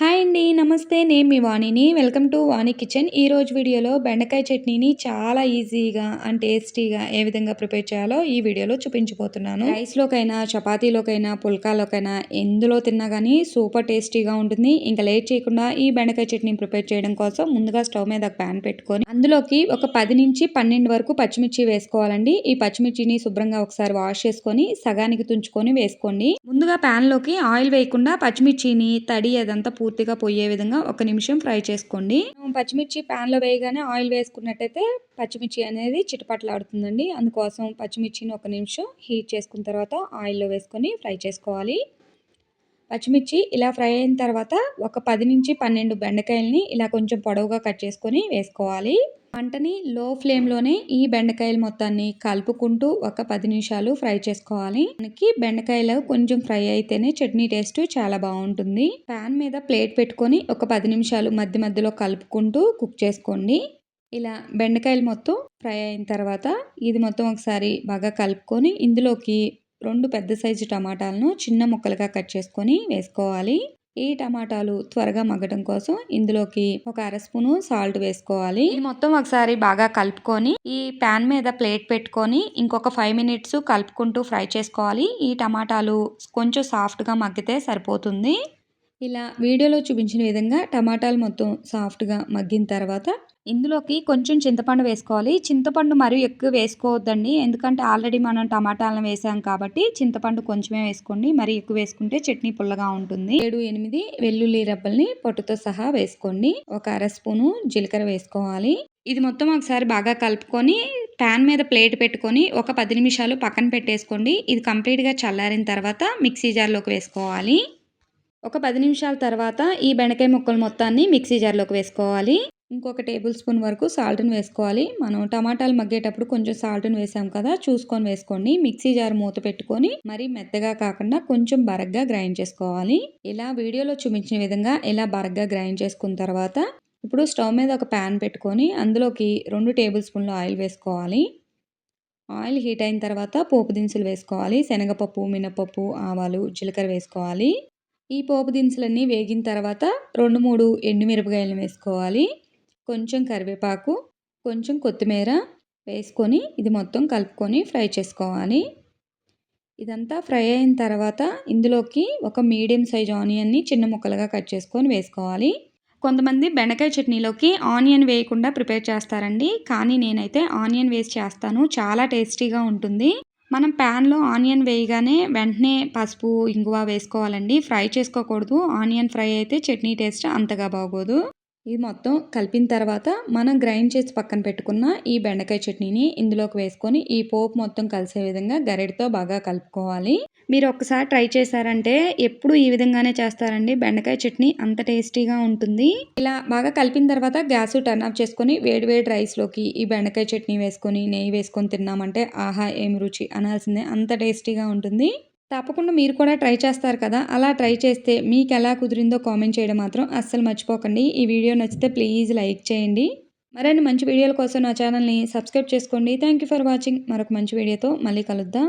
Hi అండి నమస్తే. నేను మీ వాణిని. Welcome to Vani kitchen. ఈ రోజు వీడియోలో బెండకాయ చట్నీని చాలా ఈజీగా అండ్ టేస్టీగా ఏ విధంగా ప్రిపేర్ చేయాలో ఈ వీడియోలో చూపించబోతున్నాను. రైస్లోకైనా చపాతీలోకైనా పుల్కాలోకైనా ఎందులో తిన్నా కానీ సూపర్ టేస్టీగా ఉంటుంది. ఇంకా లేట్ చేయకుండా ఈ బెండకాయ చట్నీ ప్రిపేర్ చేయడం కోసం ముందుగా స్టవ్ మీద ఒక ప్యాన్ పెట్టుకొని అందులోకి ఒక పది నుంచి పన్నెండు వరకు పచ్చిమిర్చి వేసుకోవాలండి. ఈ పచ్చిమిర్చిని శుభ్రంగా ఒకసారి వాష్ చేసుకొని సగానికి తుంచుకొని వేసుకోండి. ముందుగా ప్యాన్లోకి ఆయిల్ వేయకుండా పచ్చిమిర్చిని తడి అదంతా పూర్తిగా పోయే విధంగా ఒక నిమిషం ఫ్రై చేసుకోండి. పచ్చిమిర్చి ప్యాన్లో వేయగానే ఆయిల్ వేసుకున్నట్టయితే పచ్చిమిర్చి అనేది చిటపట్లాడుతుందండి. అందుకోసం పచ్చిమిర్చిని ఒక నిమిషం హీట్ చేసుకున్న తర్వాత ఆయిల్లో వేసుకొని ఫ్రై చేసుకోవాలి. పచ్చిమిర్చి ఇలా ఫ్రై అయిన తర్వాత ఒక పది నుంచి పన్నెండు బెండకాయలని ఇలా కొంచెం పొడవుగా కట్ చేసుకొని వేసుకోవాలి. మంటని లో ఫ్లేమ్లోనే ఈ బెండకాయలు మొత్తాన్ని కలుపుకుంటూ ఒక పది నిమిషాలు ఫ్రై చేసుకోవాలి. మనకి బెండకాయలు కొంచెం ఫ్రై అయితేనే చట్నీ టేస్ట్ చాలా బాగుంటుంది. ప్యాన్ మీద ప్లేట్ పెట్టుకొని ఒక పది నిమిషాలు మధ్య మధ్యలో కలుపుకుంటూ కుక్ చేసుకోండి. ఇలా బెండకాయలు మొత్తం ఫ్రై అయిన తర్వాత ఇది మొత్తం ఒకసారి బాగా కలుపుకొని ఇందులోకి రెండు పెద్ద సైజు టమాటాలను చిన్న ముక్కలుగా కట్ చేసుకొని వేసుకోవాలి. ఈ టమాటాలు త్వరగా మగ్గడం కోసం ఇందులోకి ఒక అర స్పూను సాల్ట్ వేసుకోవాలి. ఇది మొత్తం ఒకసారి బాగా కలుపుకొని ఈ ప్యాన్ మీద ప్లేట్ పెట్టుకొని ఇంకొక ఫైవ్ మినిట్స్ కలుపుకుంటూ ఫ్రై చేసుకోవాలి. ఈ టమాటాలు కొంచెం సాఫ్ట్గా మగ్గితే సరిపోతుంది. ఇలా వీడియోలో చూపించిన విధంగా టమాటాలు మొత్తం సాఫ్ట్గా మగ్గిన తర్వాత ఇందులోకి కొంచెం చింతపండు వేసుకోవాలి. చింతపండు మరీ ఎక్కువ వేసుకోవద్దండి. ఎందుకంటే ఆల్రెడీ మనం టమాటాలను వేసాం కాబట్టి చింతపండు కొంచెమే వేసుకోండి. మరీ ఎక్కువ వేసుకుంటే చట్నీ పుల్లగా ఉంటుంది. ఏడు ఎనిమిది వెల్లుల్లి రబ్బల్ని పొట్టుతో సహా వేసుకోండి. ఒక అర స్పూను జీలకర్ర వేసుకోవాలి. ఇది మొత్తం ఒకసారి బాగా కలుపుకొని ప్యాన్ మీద ప్లేట్ పెట్టుకొని ఒక పది నిమిషాలు పక్కన పెట్టేసుకోండి. ఇది కంప్లీట్గా చల్లారిన తర్వాత మిక్సీ జార్లోకి వేసుకోవాలి. ఒక పది నిమిషాల తర్వాత ఈ బెండకాయ ముక్కలు మొత్తాన్ని మిక్సీ జార్లోకి వేసుకోవాలి. ఇంకొక టేబుల్ స్పూన్ వరకు సాల్ట్ని వేసుకోవాలి. మనం టమాటాలు మగ్గేటప్పుడు కొంచెం సాల్ట్ని వేసాం కదా చూసుకొని వేసుకోండి. మిక్సీ జార్ మూత పెట్టుకొని మరి మెత్తగా కాకుండా కొంచెం బరగ్గా గ్రైండ్ చేసుకోవాలి. ఇలా వీడియోలో చూపించిన విధంగా ఇలా బరగ్గా గ్రైండ్ చేసుకున్న తర్వాత ఇప్పుడు స్టవ్ మీద ఒక ప్యాన్ పెట్టుకొని అందులోకి రెండు టేబుల్ స్పూన్లు ఆయిల్ వేసుకోవాలి. ఆయిల్ హీట్ అయిన తర్వాత పోపు దినుసులు వేసుకోవాలి. శనగపప్పు మినపప్పు ఆవాలు జీలకర్ర వేసుకోవాలి. ఈ పోపు దినుసులన్నీ వేగిన తర్వాత రెండు మూడు ఎండుమిరపకాయలను వేసుకోవాలి. కొంచెం కరివేపాకు కొంచెం కొత్తిమీర వేసుకొని ఇది మొత్తం కలుపుకొని ఫ్రై చేసుకోవాలి. ఇదంతా ఫ్రై అయిన తర్వాత ఇందులోకి ఒక మీడియం సైజ్ ఆనియన్ని చిన్న ముక్కలుగా కట్ చేసుకొని వేసుకోవాలి. కొంతమంది బెండకాయ చట్నీలోకి ఆనియన్ వేయకుండా ప్రిపేర్ చేస్తారండి. కానీ నేనైతే ఆనియన్ వేసి చేస్తాను. చాలా టేస్టీగా ఉంటుంది. మనం ప్యాన్లో ఆనియన్ వేయగానే వెంటనే పసుపు ఇంగువ వేసుకోవాలండి. ఫ్రై చేసుకోకూడదు. ఆనియన్ ఫ్రై అయితే చట్నీ టేస్ట్ అంతగా బాగోదు. ఇది మొత్తం కలిపిన తర్వాత మనం గ్రైండ్ చేసి పక్కన పెట్టుకున్న ఈ బెండకాయ చట్నీని ఇందులోకి వేసుకొని ఈ పోపు మొత్తం కలిసే విధంగా గరిటతో బాగా కలుపుకోవాలి. మీరు ఒక్కసారి ట్రై చేశారంటే ఎప్పుడు ఈ విధంగానే చేస్తారండి. బెండకాయ చట్నీ అంత టేస్టీగా ఉంటుంది. ఇలా బాగా కలిపిన తర్వాత గ్యాస్ టర్న్ ఆఫ్ చేసుకొని వేడివేడి రైస్లోకి ఈ బెండకాయ చట్నీ వేసుకొని నెయ్యి వేసుకొని తిన్నామంటే ఆహా ఏమి రుచి అనాల్సిందే. అంత టేస్టీగా ఉంటుంది. తప్పకుండా మీరు కూడా ట్రై చేస్తారు కదా. అలా ట్రై చేస్తే మీకు ఎలా కుదిరిందో కామెంట్ చేయడం మాత్రం అస్సలు మర్చిపోకండి. ఈ వీడియో నచ్చితే ప్లీజ్ లైక్ చేయండి. మరిన్ని మంచి వీడియోల కోసం నా ఛానల్ని సబ్స్క్రైబ్ చేసుకోండి. Thank for watching. మరొక మంచి వీడియోతో మళ్ళీ కలుద్దాం.